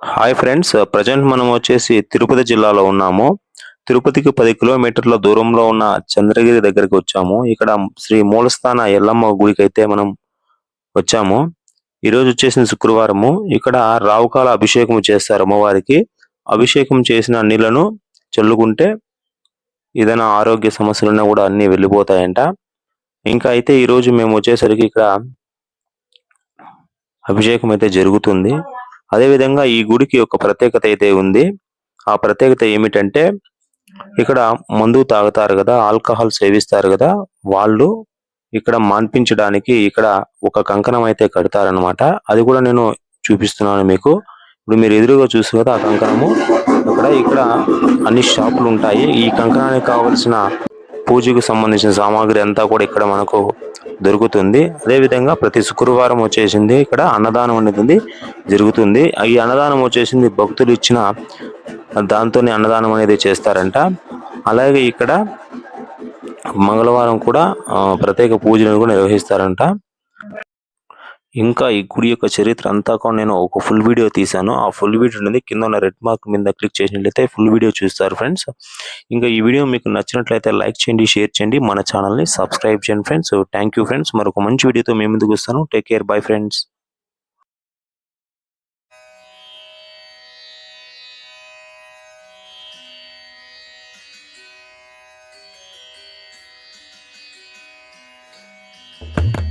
Hi friends present మనం వచ్చేసి తిరుపతి జిల్లాలో ఉన్నాము. తిరుపతికి పది కిలోమీటర్ల దూరంలో ఉన్న చంద్రగిరి దగ్గరికి వచ్చాము. ఇక్కడ శ్రీ మూలస్థాన ఎల్లమ్మ గుడికి అయితే మనం వచ్చాము. ఈ రోజు వచ్చేసిన శుక్రవారము. ఇక్కడ రావుకాల అభిషేకం చేస్తారు అమ్మవారికి. అభిషేకం చేసిన నీళ్ళను చల్లుకుంటే ఏదైనా ఆరోగ్య సమస్యలన్నా కూడా అన్ని వెళ్ళిపోతాయంట. ఇంకా అయితే ఈ రోజు మేము వచ్చేసరికి ఇక్కడ అభిషేకం అయితే జరుగుతుంది. అదే విధంగా ఈ గుడికి ఒక ప్రత్యేకత అయితే ఉంది. ఆ ప్రత్యేకత ఏమిటంటే ఇక్కడ మందు తాగుతారు కదా ఆల్కహాల్ సేవిస్తారు కదా వాళ్ళు ఇక్కడ మాన్పించడానికి ఇక్కడ ఒక కంకణం అయితే కడతారనమాట అది కూడా నేను చూపిస్తున్నాను మీకు. ఇప్పుడు మీరు ఎదురుగా చూసి కదా ఆ కంకణము. అక్కడ ఇక్కడ అన్ని షాపులు ఉంటాయి. ఈ కంకణానికి కావలసిన పూజకు సంబంధించిన సామాగ్రి అంతా కూడా ఇక్కడ మనకు దొరుకుతుంది. అదే విధంగా ప్రతి శుక్రవారం వచ్చేసింది ఇక్కడ అన్నదానం అనేది జరుగుతుంది. ఈ అన్నదానం వచ్చేసింది భక్తులు ఇచ్చిన దాంతోనే అన్నదానం అనేది చేస్తారంట. అలాగే ఇక్కడ మంగళవారం కూడా ప్రత్యేక పూజలను కూడా నిర్వహిస్తారంట. ఇంకా ఈ గుడి యొక్క చరిత్ర అంతా కూడా నేను ఒక ఫుల్ వీడియో తీశాను. ఆ ఫుల్ వీడియో అనేది కింద ఉన్న రెడ్ మార్క్ మీద క్లిక్ చేసినట్లయితే ఫుల్ వీడియో చూస్తారు ఫ్రెండ్స్ ఇంకా ఈ వీడియో మీకు నచ్చినట్లయితే లైక్ చేయండి షేర్ చేయండి. మన ఛానల్ని సబ్స్క్రైబ్ చేయండి ఫ్రెండ్స్ థ్యాంక్ యూ ఫ్రెండ్స్ మరొక మంచి వీడియోతో మేము ముందుకు వస్తాను. Take care bye friends Thank